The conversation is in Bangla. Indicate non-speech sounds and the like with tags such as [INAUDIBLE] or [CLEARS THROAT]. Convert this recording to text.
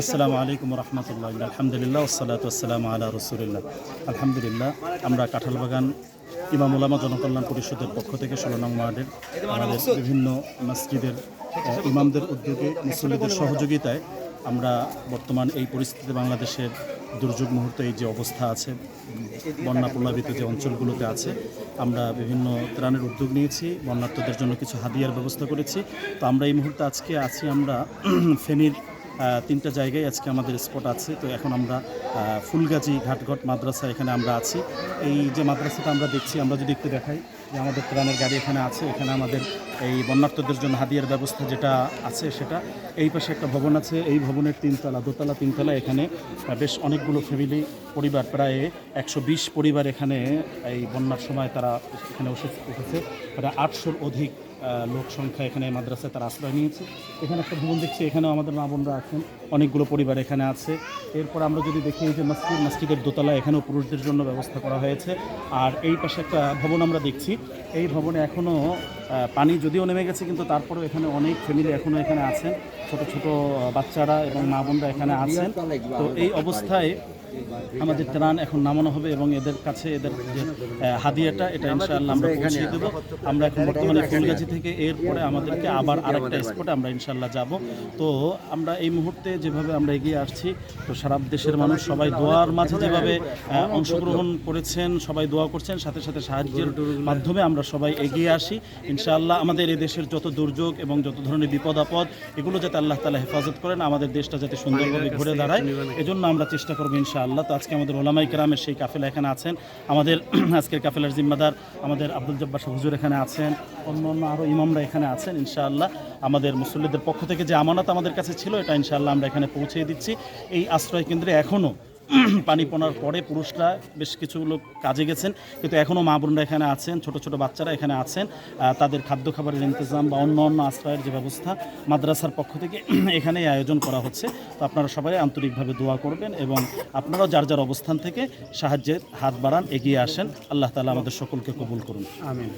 আসসালামু আলাইকুম রহমতুল্লাহ। আলহামদুলিল্লাহ ওসালাত আসসালাম আলা রসুলিল্লাহ। আলহামদুলিল্লাহ, আমরা কাঁঠালবাগান ইমাম উলামা জনকল্যাণ পরিষদের পক্ষ থেকে ষোলো নং ওয়ার্ডের আমাদের বিভিন্ন মসজিদের ইমামদের উদ্যোগে মুসল্লিদের সহযোগিতায় আমরা বর্তমান এই পরিস্থিতিতে বাংলাদেশের দুর্যোগ মুহূর্তে এই যে অবস্থা আছে বন্যা প্রভাবিত যে অঞ্চলগুলোতে আছে, আমরা বিভিন্ন ত্রাণের উদ্যোগ নিয়েছি, বন্যার্থদের জন্য কিছু হাদিয়ার ব্যবস্থা করেছি। তো আমরা এই মুহূর্তে আজকে আছি, আমরা [CLEARS THROAT] ফেনীর তিনটা জায়গায় আজকে আমাদের স্পট আছে। তো এখন আমরা ফুলগাজী ঘাটঘট মাদ্রাসা এখানে আমরা আছি। এই যে মাদ্রাসাটা আমরা দেখছি, আমরা যদি একটু দেখাই যে আমাদের ত্রাণের গাড়ি এখানে আছে, এখানে আমাদের এই বন্যার্থদের জন্য হাদিয়ার ব্যবস্থা যেটা আছে সেটা, এই পাশে একটা ভবন আছে, এই ভবনের তিনতলা, দোতলা, তিনতলা এখানে বেশ অনেকগুলো ফ্যামিলি পরিবার, প্রায় একশো বিশ পরিবার এখানে এই বন্যার সময় তারা এখানে উঠে- উঠেছে। প্রায় আটশোর অধিক লোক সংখ্যা এখানে মাদ্রাসায় তারা আশ্রয় নিয়েছে। এখানে একটা ভবন দেখছি, এখানেও আমাদের মা বোনরা আছেন, অনেকগুলো পরিবার এখানে আছে। এরপর আমরা যদি দেখি যে মসজিদ, মসজিদের দোতলা, এখানেও পুরুষদের জন্য ব্যবস্থা করা হয়েছে। আর এই পাশে একটা ভবন আমরা দেখছি, এই ভবনে এখনও পানি যদিও নেমে গেছে, কিন্তু তারপরেও এখানে অনেক ফ্যামিলি এখনও এখানে আছেন। ছোট ছোট বাচ্চারা এবং মা বোনরা এখানে আছেন। তো এই অবস্থায় আমাদের ত্রাণ এখন নামানো হবে এবং এদের কাছে এদের যে হাদিয়াটা, এটা ইনশাআল্লাহ আমরা পৌঁছিয়ে দেবো। আমরা এখন বর্তমানে ফুলগাছি থেকে এরপরে আমাদেরকে আবার আরেকটা স্পটে আমরা ইনশাআল্লাহ যাব। তো আমরা এই মুহূর্তে যেভাবে আমরা এগিয়ে আসছি, তো সারা দেশের মানুষ সবাই দোয়ার মাঝে যেভাবে অংশগ্রহণ করেছেন, সবাই দোয়া করছেন, সাথে সাথে সাহায্যের মাধ্যমে আমরা সবাই এগিয়ে আসি। ইনশাআল্লাহ আমাদের এই দেশের যত দুর্যোগ এবং যত ধরনের বিপদ আপদ এগুলো যাতে আল্লাহ তালা হেফাজত করেন আমাদের দেশটা যাতে সুন্দরভাবে ঘুরে দাঁড়ায়। এজন্য আমরা চেষ্টা করব ইনশাআল্লাহ। তো আজকে আমাদের ওলামাই গ্রামের সেই কাফেলা এখানে আছেন। আমাদের [CLEARS THROAT] আজকের কাফেলার জিম্মাদার আমাদের আব্দুল জব্বার শাহ হুজুর এখানে আছেন। অন্য অন্য আরও ইমামরা এখানে আছেন ইনশাআল্লাহ। আমাদের মুসল্লিদের পক্ষ থেকে যে আমানত আমাদের কাছে ছিল এটা ইনশাআল্লাহ আমরা এখানে পৌঁছে দিচ্ছি। এই আশ্রয় কেন্দ্রে এখনও পানি পোনার পরে পুরুষরা বেশ কিছু লোক কাজে গেছেন। কিন্তু এখনও মা বোনরা এখানে আছেন, ছোট ছোট বাচ্চারা এখানে আছেন। তাদের খাদ্য খাবারের ইন্তজাম বা অন্য অন্য আশ্রয়ের যে ব্যবস্থা মাদ্রাসার পক্ষ থেকে [CLEARS THROAT] এখানেই আয়োজন করা হচ্ছে। তো আপনারা সবাই আন্তরিকভাবে দোয়া করবেন এবং আপনারাও যার যার অবস্থান থেকে সাহায্যের হাত বাড়ান, এগিয়ে আসেন। আল্লাহ তালা আমাদের সকলকে কবুল করুন। আমিন।